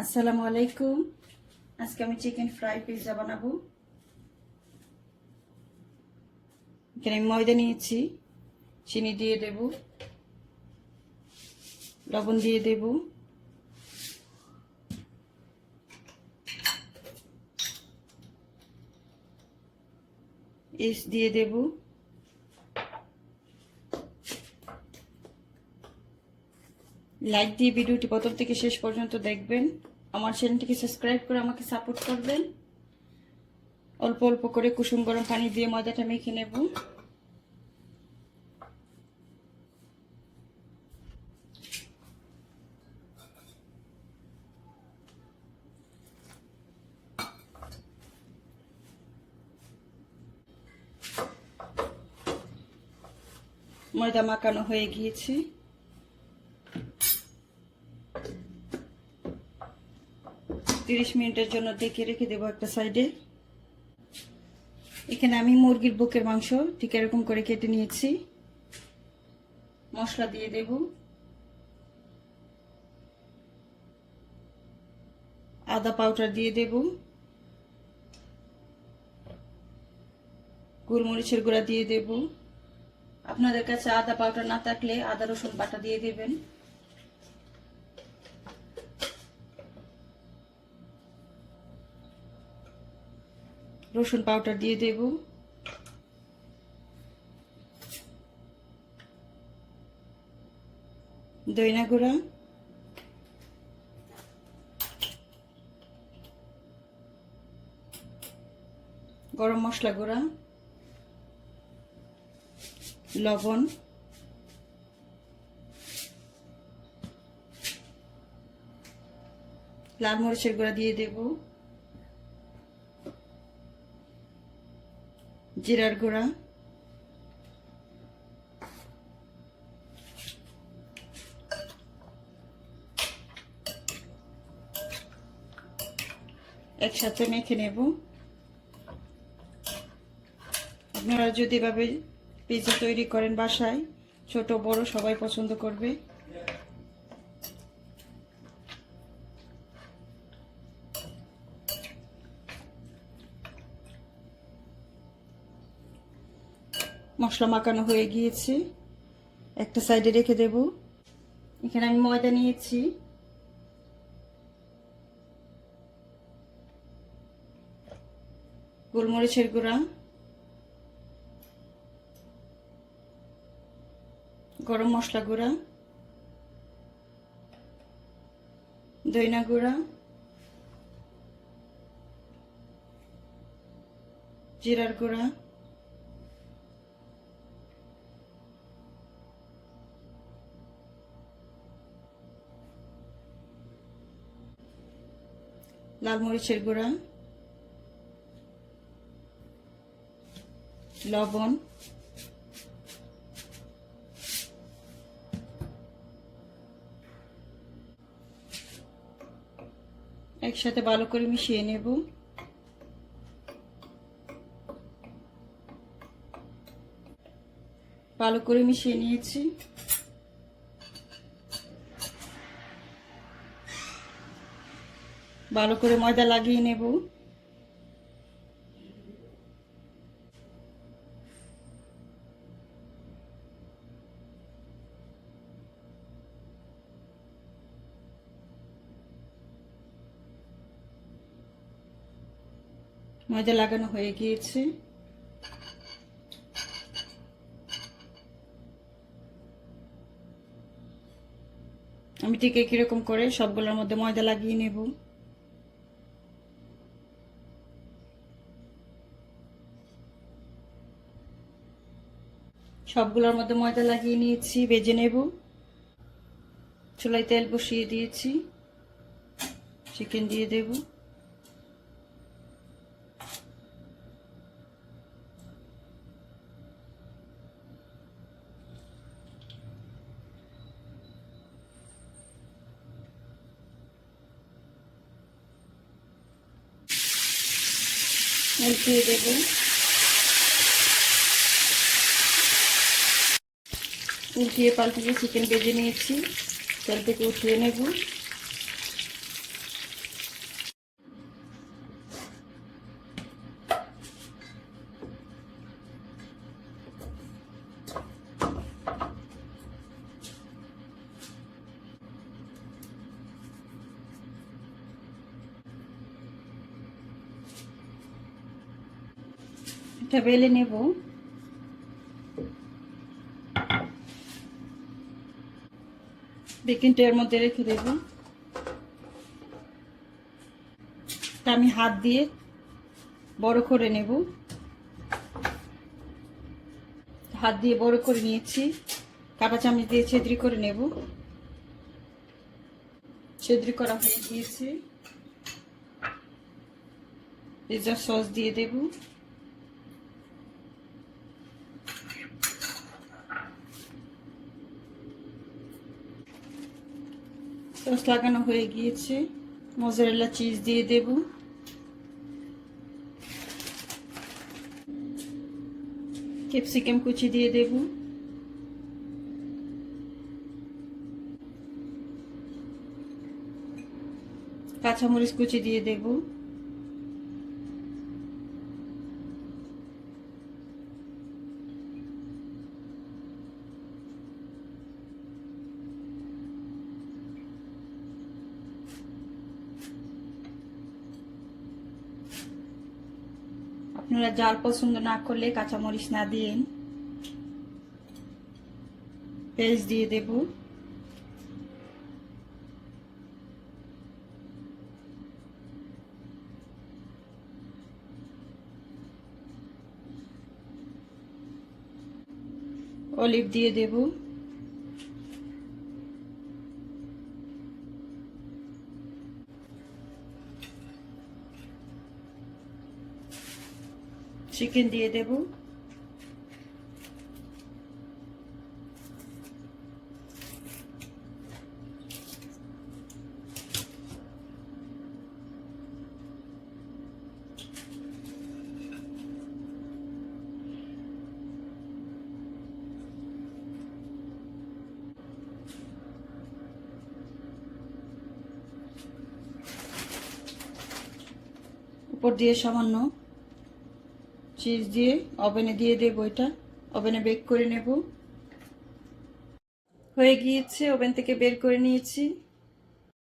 আসসালামু আলাইকুম। আজকে আমি চিকেন ফ্রাই পিৎজা বানাবো। এখানে আমি ময়দা নিয়েছি, চিনি দিয়ে দেব, লবণ দিয়ে দেব। ইস দিয়ে দেব। লাইক দিয়ে ভিডিওটি প্রথম থেকে শেষ পর্যন্ত দেখবেন। আমার চ্যানেলটিকে সাবস্ক্রাইব করে আমাকে সাপোর্ট করবেন। অল্প অল্প করে কুসুম গরম পানি দিয়ে ময়দাটা মেখে নেব। ময়দা মাখানো হয়ে গিয়েছে। তিরিশ মিনিটের জন্য ডেকে রেখে দেবো একটা সাইডে। এখানে আমি মুরগির বুকের মাংস ঠিক এরকম করে কেটে নিয়েছি। মশলা দিয়ে দেব। আদা পাউডার দিয়ে দেব। গোলমরিচের গুঁড়া দিয়ে দেব। আপনাদের কাছে আদা পাউডার না থাকলে আদা রসুন বাটা দিয়ে দেবেন। রসুন পাউডার দিয়ে দেব। দইনা গুঁড়া। গরম মশলা গুঁড়া। লবণ। লাল মরিচের গুঁড়া দিয়ে দেবো। জিরার গুঁড়া। একসাথে মেখে নেব। আপনারা যদি এভাবে পিৎজা তৈরি করেন বাসায়, ছোট, বড়, সবাই পছন্দ করবে। মশলা মাখানো হয়ে গিয়েছে। একটা সাইডে রেখে দেব। এখানে আমি ময়দা নিয়েছি। গোলমরিচের গুঁড়া। গরম মশলা গুঁড়া। দইনা গুঁড়া। জিরার গুঁড়া। লাল মরিচের গুঁড়া লবণ একসাথে ভালো করে মিশিয়ে নেব। ভালো করে মিশিয়ে নিয়েছি। ভালো করে ময়দা লাগিয়ে নেব। ময়দা লাগানো হয়ে গিয়েছে। আমি ঠিক কীরকম করে সবগুলোর মধ্যে ময়দা লাগিয়ে নেব। সবগুলোর মধ্যে ময়দা লাগিয়ে নিয়েছি বেজে নেব। চুলায় তেল বসিয়ে দিয়েছি। চিকেন দিয়ে দেব। উল্টিয়ে দেবো। উল্টিয়ে পাল্টিয়ে চিকেন বেজে নিয়েছি। তেল থেকে উঠিয়ে নেব। এটা বেলে নেব। বেকিংটা এর মধ্যে রেখে দেব। আমি হাত দিয়ে বড় করে নেব। হাত দিয়ে বড় করে নিয়েছি। কাটা চামচ দিয়ে ছেদ্রি করে নেব। ছেদ্রি করা হয়ে গিয়েছে। পিৎজা সস দিয়ে দেব। সস লাগানো হয়ে গিয়েছে। মজারেলা চিজ দিয়ে দেব। ক্যাপসিকাম কুচি দিয়ে দেব। কাঁচামরিচ কুচি দিয়ে দেব। আপনারা জাল পছন্দ না করলে কাঁচামরিচ না দিয়েন পেস্ট দিয়ে দেব। অলিভ দিয়ে দেব। চিকেন দিয়ে দেব। উপর দিয়ে সামান্য চিজ দিয়ে ওভেনে দিয়ে দেবো এটা। ওভেনে বেক করে নেব। হয়ে গিয়েছে ওভেন থেকে বের করে নিয়েছি।